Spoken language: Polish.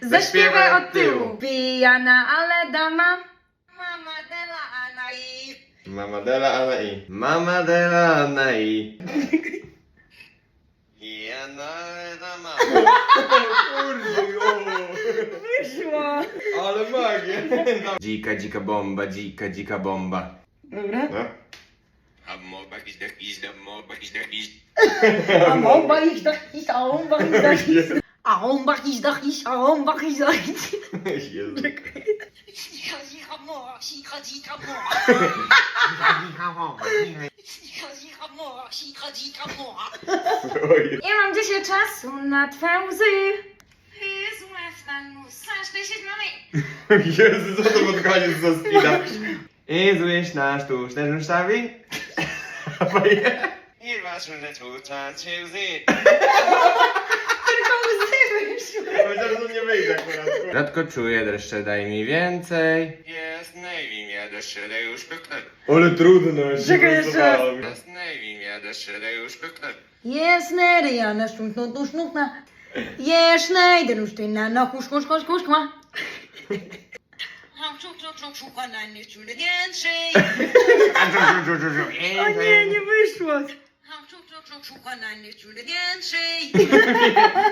Zaśpiewaj od tyłu. Pijana, ale dama. Mama dela Anai. Mama Dela, Ana i. Mama Dela, Ana i. Ja na mama. Kurde, Wyszło. Ale magia. Dzika, dzika bomba, dzika, dzika bomba. Dobra. No. A bomba ich da ich, a bomba ich da ich. A bomba ich da a bomba ich da ich. Jezu. Cicha, cicha, mowa, cicha, cicha, mowa. Cicha, cicha, mowa, cicha, cicha, mowa. Oj. Nie mam dzisiaj czasu na twe łzy. Jezu, stanu, strasznie się znamy. Jezu, co to pod koniec za spina? I złyś na sztuczne żusztawi? Nie ważne, że tu cię łzy. Tylko łzy wyszły. Chociaż to nie wyjdzie akurat. Rzadko czuję dreszcze, daj mi więcej. Jest najwimia do środy już pyknę. Ale trudno. Czekaj jeszcze. Jest najwimia do środy już pyknę. Yes, nej, ja na stunk, no, dus nog na. Yes, nej, den us den na, no, kus, kus, kus, kus, kus. O nie, nie wyszło.